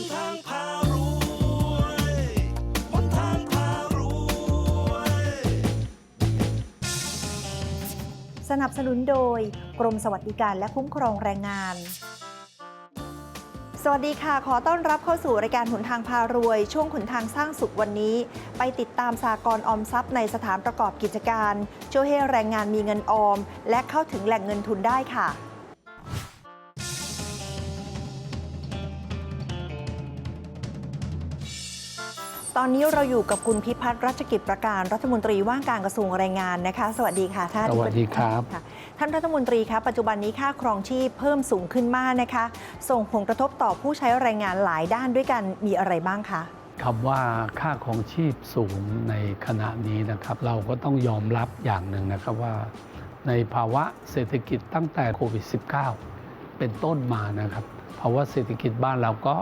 นทางพารวยหนทางพารวย สนับสนุนโดย กรมสวัสดิการและคุ้มครองแรงงาน สวัสดีค่ะ ขอต้อนรับเข้าสู่รายการหนทางพารวย ช่วงหนทางสร้างสุขวันนี้ ไปติดตามสากลออมทรัพย์ในสถานประกอบกิจการ ช่วยให้แรงงานมีเงินออม และเข้าถึงแหล่งเงินทุนได้ค่ะ ตอนนี้เราอยู่กับคุณพิพัฒน์รัชกิจประการรัฐมนตรีว่าการกระทรวงแรงงานนะคะ สวัสดีค่ะท่านสวัสดีครับค่ะท่านรัฐมนตรีครับปัจจุบันนี้ค่าครองชีพเพิ่มสูงขึ้นมากนะคะ ส่งผลกระทบต่อผู้ใช้แรงงานหลายด้านด้วยกันมีอะไรบ้างคะคำว่าค่าของชีพสูงในขณะนี้นะครับ เราก็ต้องยอมรับอย่างหนึ่งนะครับว่า ในภาวะเศรษฐกิจตั้งแต่โควิด -19 เป็นต้นมานะครับภาวะเศรษฐกิจบ้านเราก็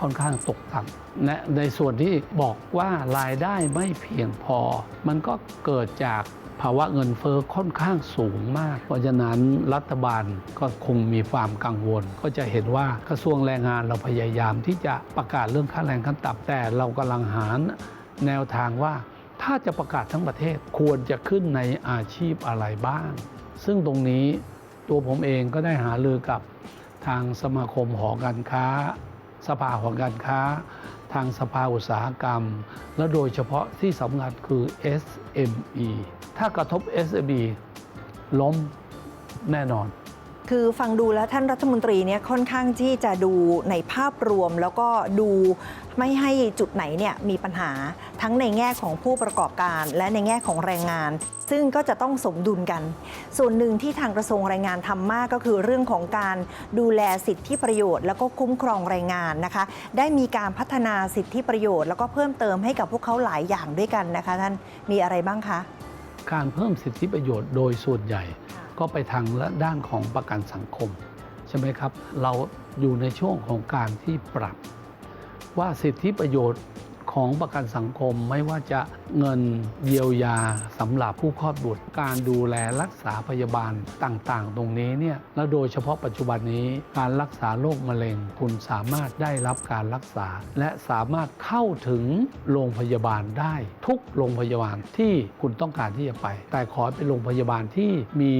ค่อนข้างตกต่ำและในส่วนที่บอกว่ารายได้ไม่เพียงพอ มันก็เกิดจากภาวะเงินเฟอ้อค่อนข้างสูงมาก เพราะฉะนั้นรัฐบาลก็คงมีความกังวล ก็จะเห็นว่ากระทรวงแรงงานเราพยายามที่จะประกาศเรื่องค่าแรงขั้นต่ำแต่เรากำลังหาแนวทางว่าถ้าจะประกาศทั้งประเทศควรจะขึ้นในอาชีพอะไรบ้าง ซึ่งตรงนี้ตัวผมเองก็ได้หารือกับทางสมาคมหอการค้า สภาหอการค้า ทางสภาอุตสาหกรรม และโดยเฉพาะที่สำคัญคือ SME ถ้ากระทบ SME ล้มแน่นอน คือฟังดูแล้วท่านรัฐมนตรีเนี่ยค่อนข้างที่จะดูในภาพรวม แล้วก็ดูไม่ให้จุดไหนเนี่ยมีปัญหาทั้งในแง่ของผู้ประกอบการและในแง่ของแรงงาน ซึ่งก็จะต้องสมดุลกัน ส่วนหนึ่งที่ทางกระทรวงแรงงานทำมากก็คือเรื่องของการดูแลสิทธิประโยชน์ แล้วก็คุ้มครองแรงงานนะคะ ได้มีการพัฒนาสิทธิประโยชน์ แล้วก็เพิ่มเติมให้กับพวกเขาหลายอย่างด้วยกันนะคะ ท่านมีอะไรบ้างคะ การเพิ่มสิทธิประโยชน์โดยส่วนใหญ่ ก็ไปทางด้านของประกันสังคม ใช่ไหมครับ เราอยู่ในช่วงของการที่ปรับว่าสิทธิประโยชน์ ของประกันสังคมไม่ว่าจะเงินเยียวยาสำหรับผู้คลอดบุตร การดูแลรักษาพยาบาลต่างๆ ตรงนี้เนี่ยและโดยเฉพาะปัจจุบันนี้การรักษาโรคมะเร็งคุณสามารถได้รับการรักษา และสามารถเข้าถึงโรงพยาบาลได้ ทุกโรงพยาบาลที่คุณต้องการที่จะไป แต่ขอให้เป็นโรงพยาบาลที่มี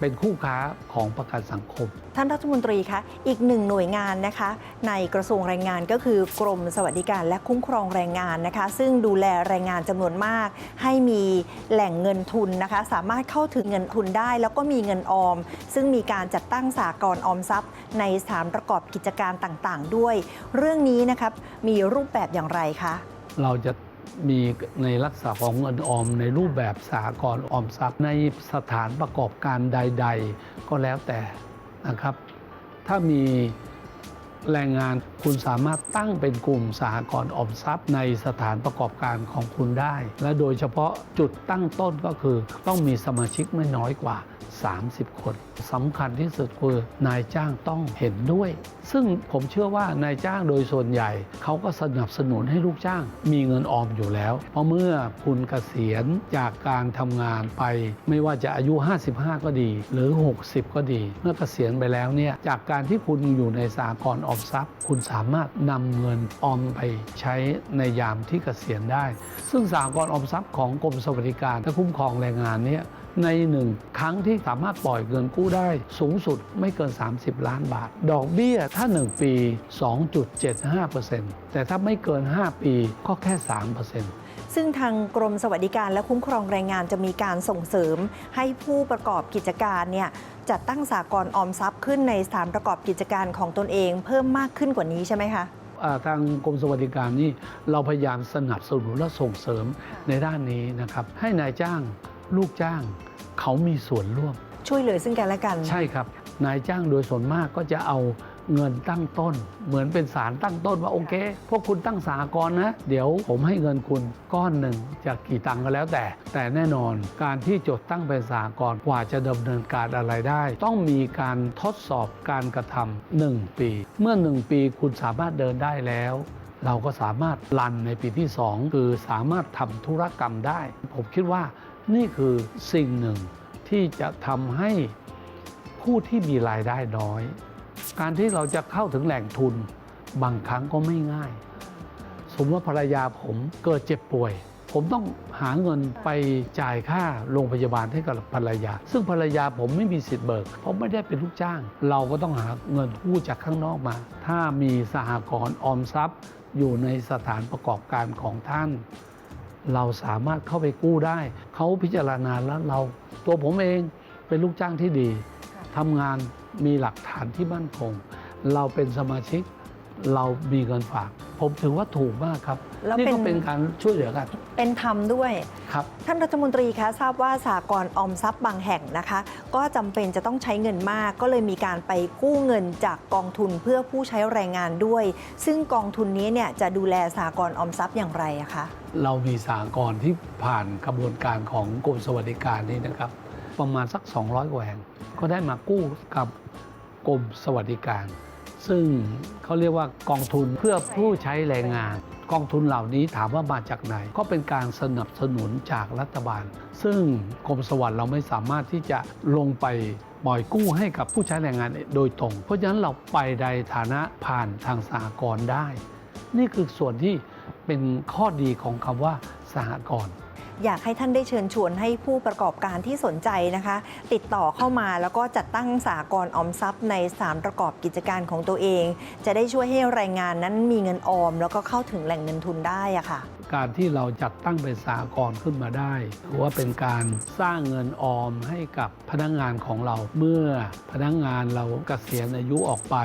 เป็นคู่ค้าของประกันสังคม ท่านรัฐมนตรีคะอีกหนึ่งหน่วยงานนะคะ ในกระทรวงแรงงานก็คือกรมสวัสดิการและคุ้มครองแรงงานนะคะ ซึ่งดูแลแรงงานจำนวนมาก ให้มีแหล่งเงินทุนนะคะ สามารถเข้าถึงเงินทุนได้ แล้วก็มีเงินออม ซึ่งมีการจัดตั้งสากลออมทรัพย์ ในสถานประกอบกิจการต่างๆ ด้วย เรื่องนี้นะครับมีรูปแบบอย่างไรคะเราจะมีในลักษณะของเงินออมในรูปแบบสหกรณ์ออมทรัพย์ในสถานประกอบการใด ๆ ก็แล้วแต่ นะครับ ถ้ามี แรงงานคุณสามารถตั้งเป็นกลุ่มสหกรณ์ออมทรัพย์ ในสถานประกอบการของคุณได้ และโดยเฉพาะจุดตั้งต้นก็คือ ต้องมีสมาชิกไม่น้อยกว่า 30 คนสำคัญที่สุดคือนายจ้างต้องเห็นด้วย ซึ่งผมเชื่อว่านายจ้างโดยส่วนใหญ่ เขาก็สนับสนุนให้ลูกจ้าง มีเงินออมอยู่แล้ว เพราะเมื่อคุณเกษียณจากการทำงานไป ไม่ว่าจะอายุ 55 ก็ดี หรือ 60 ก็ดี เมื่อเกษียณไปแล้วเนี่ยจากการที่คุณอยู่ในสากลออมทรัพย์ คุณสามารถนำเงินออมไปใช้ในยามที่เกษียณได้ ซึ่งสากลออมทรัพย์ของกรมสวัสดิการและคุ้มครองแรงงานเนี่ยในหนึ่งครั้งที่สามารถปล่อยเงินกู้ได้ สูงสุดไม่เกิน 30 ล้านบาท ดอกเบี้ยถ้า 1 ปี 2.75%แต่ถ้าไม่เกิน 5 ปีก็แค่ 3% ซึ่งทางกรมสวัสดิการและคุ้มครองแรงงานจะมีการส่งเสริมให้ผู้ประกอบกิจการเนี่ยจัดตั้งสากลออมทรัพย์ขึ้นในสถานประกอบกิจการของตนเอง เพิ่มมากขึ้นกว่านี้ใช่ไหมคะอ่าทางกรมสวัสดิการนี่เราพยายามสนับสนุนและส่งเสริมในด้านนี้นะครับ ให้นายจ้างลูกจ้างเขามีส่วนร่วม ช่วยเหลือซึ่งกันและกัน ใช่ครับ นายจ้างโดยส่วนมากก็จะเอา เงินตั้งต้น เหมือนเป็นสารตั้งต้นว่าโอเค พวกคุณตั้งสากรณ์นะ เดี๋ยวผมให้เงินคุณก้อนหนึ่งจากกี่ตังก็แล้วแต่ แต่แน่นอนการที่จดตั้งเป็นสากรณ์กว่าจะดำเนินการอะไรได้ ต้องมีการทดสอบการกระทำหนึ่งปี เมื่อหนึ่งปีคุณสามารถเดินได้แล้วเราก็สามารถรันในปีที่ 2 คือสามารถทำธุรกรรมได้ ผมคิดว่านี่คือสิ่งหนึ่งที่จะทำให้ผู้ที่มีรายได้น้อย การที่เราจะเข้าถึงแหล่งทุนบางครั้งก็ไม่ง่าย สมมติว่าภรรยาผมเกิดเจ็บป่วย ผมต้องหาเงินไปจ่ายค่าโรงพยาบาลให้กับภรรยา ซึ่งภรรยาผมไม่มีสิทธิ์เบิก เพราะไม่ได้เป็นลูกจ้าง เราก็ต้องหาเงินกู้จากข้างนอกมา ถ้ามีสหกรณ์ออมทรัพย์ อยู่ในสถานประกอบการของท่าน เราสามารถเข้าไปกู้ได้ เขาพิจารณาแล้วเรา ตัวผมเองเป็นลูกจ้างที่ดีทำงาน มีหลักฐานที่มั่นคง เราเป็นสมาชิก เรามีเงินฝาก ผมถือว่าถูกมากครับแล้วนี่เป็นก็เป็นการช่วยเหลือกัน เป็นธรรมด้วยครับท่านรัฐมนตรีคะทราบว่าสากลออมทรัพย์บางแห่งนะคะ ก็จำเป็นจะต้องใช้เงินมาก ก็เลยมีการไปกู้เงินจากกองทุนเพื่อผู้ใช้แรงงานด้วย ซึ่งกองทุนนี้เนี่ยจะดูแลสากลออมทรัพย์อย่างไรอะคะเรามีสหกรณ์ที่ผ่านกระบวนการของกรมสวัสดิการนี้นะครับ ประมาณสัก 200กว่าแห่งก็ได้มากู้กับกรมสวัสดิการ ซึ่งเขาเรียกว่ากองทุนเพื่อผู้ใช้แรงงาน กองทุนเหล่านี้ถามว่ามาจากไหน ก็เป็นการสนับสนุนจากรัฐบาล ซึ่งกรมสวัสดิ์เราไม่สามารถที่จะลงไปปล่อยกู้ให้กับผู้ใช้แรงงานโดยตรง เพราะฉะนั้นเราไปในฐานะผ่านทางสหกรณ์ได้ นี่คือส่วนที่เป็นข้อดีของคำว่าสหกรณ์ อยากให้ท่านได้เชิญชวนให้ผู้ประกอบการที่สนใจนะคะ ติดต่อเข้ามาแล้วก็จัดตั้งสากลออมทรัพย์ในสามประกอบกิจการของตัวเอง จะได้ช่วยให้แรงงานนั้นมีเงินออม แล้วก็เข้าถึงแหล่งเงินทุนได้อะค่ะ การที่เราจัดตั้งเป็นสหกรขึ้นมาได้ถือว่าเป็นการสร้างเงินออมให้กับพนักงานของเรา เมื่อพนักงานเราเกษียณอายุออกไป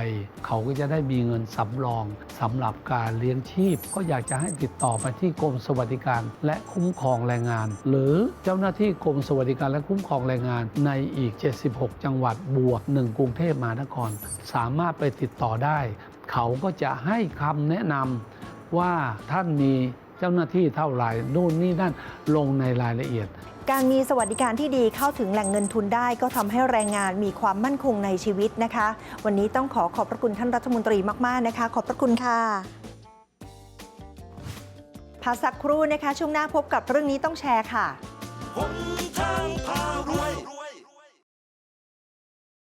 เขาก็จะได้มีเงินสำรองสำหรับการเลี้ยงชีพ ก็อยากจะให้ติดต่อไปที่กรมสวัสดิการ และคุ้มครองแรงงาน หรือเจ้าหน้าที่กรมสวัสดิการและคุ้มครองแรงงาน ในอีก 76 จังหวัดบวกหนึ่งกรุงเทพมหานคร สามารถไปติดต่อได้ เขาก็จะให้คำแนะนำว่าท่านมี เจ้าหน้าที่เท่าไหร่นู่นนี่นั่นลงในรายละเอียด การมีสวัสดิการที่ดีเข้าถึงแหล่งเงินทุนได้ ก็ทำให้แรงงานมีความมั่นคงในชีวิตนะคะ วันนี้ต้องขอขอบพระคุณท่านรัฐมนตรีมาก ๆ นะคะ ขอบพระคุณค่ะพักสักครู่นะคะ ช่วงหน้าพบกับเรื่องนี้ต้องแชร์ค่ะหนทางผ่